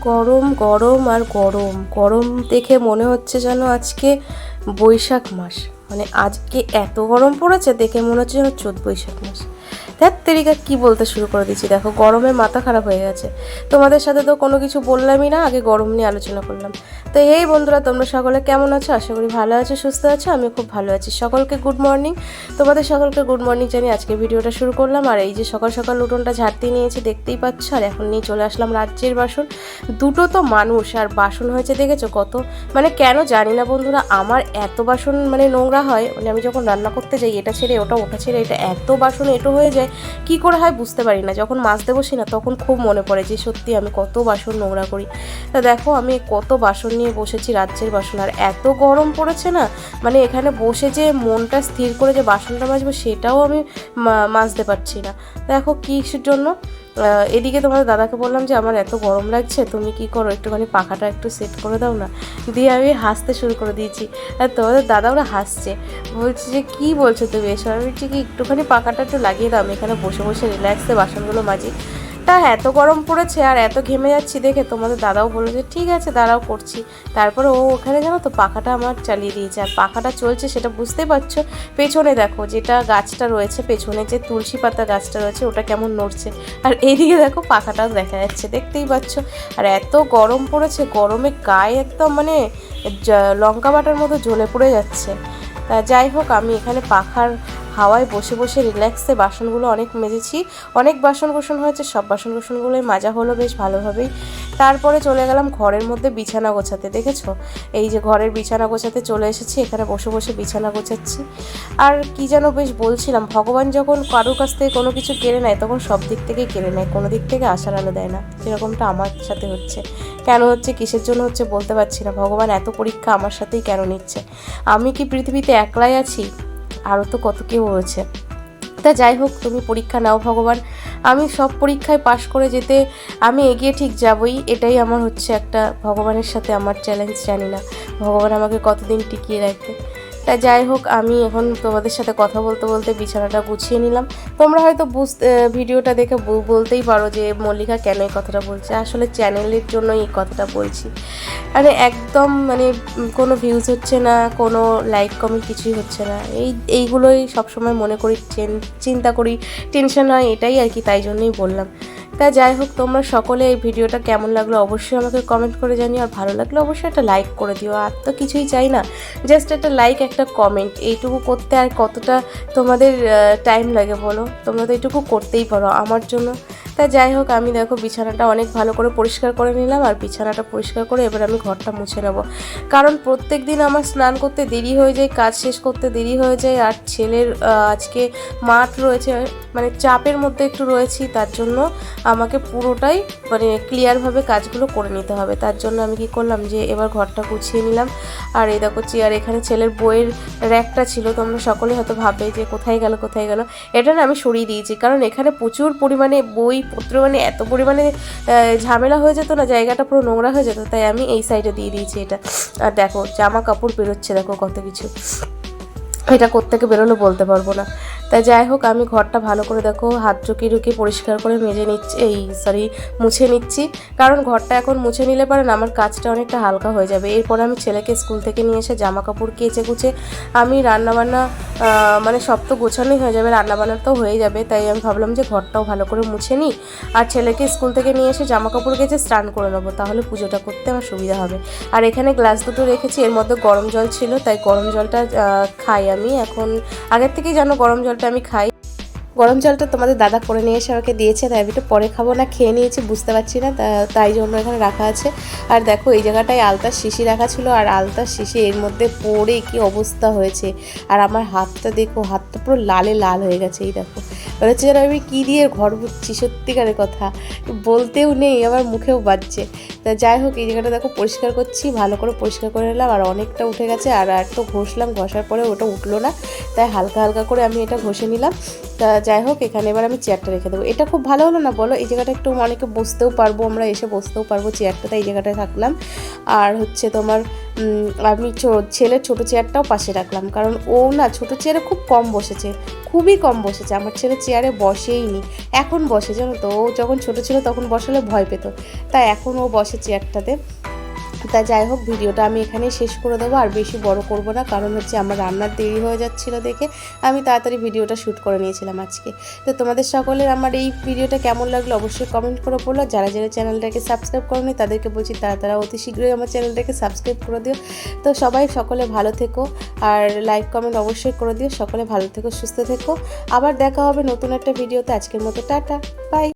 গরম গরম আর গরম। গরম দেখে মনে হচ্ছে যেন আজকে বৈশাখ মাস। মানে আজকে এত গরম পড়েছে, দেখে মনে হচ্ছে যেন চোদ্দ বৈশাখ মাস। ধ্যাত তেরিকা, কি বলতে শুরু করে দিচ্ছি দেখো, গরমে মাথা খারাপ হয়ে গেছে। তোমাদের সাথে তো কোনো কিছু বললামই না, আগে গরম নিয়ে আলোচনা করলাম। তো এই বন্ধুরা, তোমরা সকলে কেমন আছো? আশা করি ভালো আছো, সুস্থ আছো আমি খুব ভালো আছি। সকলকে গুড মর্নিং তোমাদের সকলকে গুড মর্নিং জানিয়ে আজকে ভিডিওটা শুরু করলাম। আর এই যে সকাল সকাল উঠোনটা ঝাড়তে নিয়েছি, দেখতেই পাচ্ছ? আর এখন নিয়ে চলে আসলাম রাজ্যের বাসন। দুটো তো মানুষ, আর বাসন হয়েছে, দেখেছ কত? মানে কেন জানি না বন্ধুরা, আমার এত বাসন মানে নোংরা হয় মানে আমি যখন রান্না করতে যাই, এটা ছেড়ে ওটা ওটা ছেড়ে, এটা এত বাসন, এটো হয়ে যায় কি করে হয় বুঝতে পারি না। যখন মাজতে বসি না, তখন খুব মনে পড়ে যে সত্যি আমি কত বাসন নোংরা করি। তা দেখো, আমি কত বাসন নিয়ে বসেছি রাজ্যের বাসন, আর এত গরম পড়েছে না মানে এখানে বসে যে মনটা স্থির করে যে বাসনটা মাজবো, সেটাও আমি মাজতে পারছি না। দেখো, কিসের জন্য? এদিকে তোমার দাদাকে বললাম যে, আমার এত গরম লাগছে, তুমি কি করো? একটুখানি পাখাটা একটু সেট করে দাও না। দিয়ে আমি হাসতে শুরু করে দিয়েছি। আর তোমাদের দাদা ওরা হাসছে। বলছে যে, কি বলছো তুমি? এসব আমি বলছি কি একটুখানি পাখাটা একটু লাগিয়ে দাও। আমি এখানে বসে বসে রিল্যাক্সে বাসনগুলো মাজি। তা এত গরম পড়েছে আর এত ঘেমে যাচ্ছি দেখে তোমাদের দাদাও বলল যে, ঠিক আছে, দাঁড়াও করছি। তারপরে ও ওখানে জানো তো পাখাটা আমার চালিয়ে দিয়েছে আর পাখাটা চলছে সেটা বুঝতেই পারছ? পেছনে দেখো যেটা গাছটা রয়েছে, পেছনে যে তুলসী পাতা গাছটা রয়েছে ওটা কেমন নড়ছে। আর এইদিকে দেখো পাখাটাও দেখা যাচ্ছে, দেখতেই পাচ্ছ। আর এত গরম পড়েছে, গরমে গায়ে একদম মানে লঙ্কা বাটার মতো জ্বলে পড়ে যাচ্ছে। তা যাই হোক, আমি এখানে পাখার হাওয়ায় বসে বসে রিল্যাক্সে বাসনগুলো অনেক মেজেছি। অনেক বাসন কোসন হয়েছে, সব বাসন কোসনগুলোই মাজা হলো বেশ ভালোভাবেই। তারপরে চলে গেলাম ঘরের মধ্যে বিছানা গোছাতে, দেখেছ? এই যে ঘরের বিছানা গোছাতে চলে এসেছি, এখানে বসে বসে বিছানা গোছাচ্ছি। আর কি যেন বেশ বলছিলাম, ভগবান যখন কারোর কাছ থেকে কোনো কিছু কেড়ে নেয়, তখন সব দিক থেকেই কেড়ে নেয়, কোনো দিক থেকে আশার আলো দেয় না। যেরকমটা আমার সাথে হচ্ছে। কেন হচ্ছে, কিসের জন্য হচ্ছে বলতে পারছি না। ভগবান এত পরীক্ষা আমার সাথেই কেন নিচ্ছে? আমি কি পৃথিবীতে একলাই আছি? আরও তো কত কেউ রয়েছে তা যাই হোক, তুমি পরীক্ষা নাও ভগবান। আমি সব পরীক্ষায় পাশ করে যেতে আমি এগিয়ে ঠিক যাবই, এটাই আমার হচ্ছে একটা ভগবানের সাথে আমার চ্যালেঞ্জ জানি না। ভগবান আমাকে কতদিন টিকিয়ে রাখবে। তা যাই হোক, আমি এখন তোমাদের সাথে কথা বলতে বলতে বিছানাটা গুছিয়ে নিলাম। তোমরা হয়তো বুঝতে ভিডিওটা দেখে বলতেই পারো যে মল্লিকা কেন এই কথাটা বলছে। আসলে চ্যানেলের জন্য এই কথাটা বলছি। মানে একদম মানে কোনো ভিউজ হচ্ছে না, কোনো লাইক কমেন্ট কিছুই হচ্ছে না। এই, এইগুলোই সবসময় মনে করি চিন্তা করি টেনশন হয়, এটাই আর কি, তাই জন্যই বললাম। তা যাই হোক, তোমরা সকলে এই ভিডিওটা কেমন লাগল অবশ্যই আমাকে কমেন্ট করে জানিও, আর ভালো লাগলে অবশ্যই একটা লাইক করে দিও। আর তো কিছুই চাই না জাস্ট একটা লাইক একটা কমেন্ট এইটুকু করতে আর কতটা তোমাদের টাইম লাগে বলো? তোমরা তো এইটুকু করতেই পারো। আমার জন্য তা যাই হোক, আমি দেখো বিছানাটা অনেক ভালো করে পরিষ্কার করে নিলাম আর বিছানাটা পরিষ্কার করে এবার আমি ঘরটা মুছে নেব। কারণ প্রত্যেক দিন আমার স্নান করতে দেরি হয়ে যায়, কাজ শেষ করতে দেরি হয়ে যায় আর ছেলের আজকে মাঠ রয়েছে মানে চাপের মধ্যে একটু রয়েছি, তার জন্য আমাকে পুরোটাই মানে ক্লিয়ারভাবে কাজগুলো করে নিতে হবে। তার জন্য আমি কি করলাম যে এবার ঘরটা গুছিয়ে নিলাম। আর এই দেখো চেয়ার, এখানে ছেলের বইয়ের র্যাকটা ছিল, তোমরা সকলে হয়তো ভাববে যে কোথায় গেল কোথায় গেল? এটা না আমি সরিয়ে দিয়েছি, কারণ এখানে প্রচুর পরিমাণে বই মানে এত পরিমাণে ঝামেলা হয়ে যেত না, জায়গাটা পুরো নোংরা হয়ে যেত, তাই আমি এই সাইডে দিয়ে দিয়েছি এটা। আর দেখো, জামা কাপড় বেরোচ্ছে, দেখো কত কিছু। এটা কোত্থেকে বেরোলো বলতে পারব না। তাই যাই হোক, আমি ঘরটা ভালো করে দেখো, হাত চুকি ঢুকিয়ে পরিষ্কার করে মেজে নিচ্ছি, এই সরি মুছে নিচ্ছি। কারণ ঘরটা এখন মুছে নিলে পারে না, আমার কাজটা অনেকটা হালকা হয়ে যাবে। এরপর আমি ছেলেকে স্কুল থেকে নিয়ে এসে জামা কাপড় কেচে কুচে আমি রান্নাবান্না মানে সব তো গোছানোই হয়ে যাবে, রান্নাবান্না তো হয়ে যাবে। তাই আমি ভাবলাম যে ঘরটাও ভালো করে মুছে নিই, আর ছেলেকে স্কুল থেকে নিয়ে এসে জামা কাপড় কেচে স্নান করে নেব, তাহলে পুজোটা করতে আমার সুবিধা হবে। আর এখানে গ্লাস দুটো রেখেছি, এর মধ্যে গরম জল ছিল, তাই গরম জলটা খাই আমি। এখন আগের থেকেই জানো গরম জলটা আমি খাই। গরম জলটা তোমাদের দাদা করে নিয়ে এসে আমাকে দিয়েছে, তাই আমি একটু পরে খাব। না, খেয়ে নিয়েছি, বুঝতে পারছি না তাই জন্য এখানে রাখা আছে। আর দেখো, এই জায়গাটায় আলতার শিশি রাখা ছিল, আর আলতার শিশি এর মধ্যে পড়ে কি অবস্থা হয়েছে। আর আমার হাতটা দেখো, হাতটা পুরো লালে লাল হয়ে গেছে, এই দেখো। মনে হচ্ছে যেন আমি কী দিয়ে ঘর বুঝছি সত্যিকারের কথা। বলতেও নেই আমার মুখেও বাজছে। তা যাই হোক, এই জায়গাটা দেখো পরিষ্কার করছি, ভালো করে পরিষ্কার করে নিলাম, আর অনেকটা উঠে গেছে, আর একটু ঘষলাম, ঘষার পরে ওটা উঠল না। তাই হালকা হালকা করে আমি এটা ঘষে নিলাম। তা যাই হোক, এখানে এবার আমি চেয়ারটা রেখে দেবো। এটা খুব ভালো হলো না, বলো? এই জায়গাটা একটু অনেকে বসতেও পারব, আমরা এসে বসতেও পারব চেয়ারটাতে এই জায়গাটায় থাকলাম। আর হচ্ছে তোমার আমি ছেলের ছোটো চেয়ারটাও পাশে রাখলাম। কারণ ও না, ছোটো চেয়ারে খুব কম বসেছে। খুবই কম বসেছে। আমার ছেলে চেয়ারে বসেই নি এখন বসে, জানো তো? ও যখন ছোটো ছিল তখন বসালে ভয় পেত। তাই এখন ও বসে চেয়ারটাতে তা যাই হোক, ভিডিওটা আমি এখানেই শেষ করে দেবো। আর বেশি বড় করব না, কারণ হচ্ছে আমার রান্নার দেরি হয়ে যাচ্ছিল দেখে আমি তাড়াতাড়ি ভিডিওটা শ্যুট করে নিয়েছিলাম আজকে। তো তোমাদের সকলের আমার এই ভিডিওটা কেমন লাগল অবশ্যই কমেন্ট করে বলো। যারা যারা চ্যানেলটাকে সাবস্ক্রাইব করোনি, তাদেরকে বলছি তারা তারা অতি শীঘ্রই আমার চ্যানেলটাকে সাবস্ক্রাইব করে দিও। তো সবাই সকলে ভালো থেকো, আর লাইক কমেন্ট অবশ্যই করে দিও। সকলে ভালো থেকো, সুস্থ থেকো। আবার দেখা হবে নতুন একটা ভিডিওতে। আজকের মতো টাটা বাই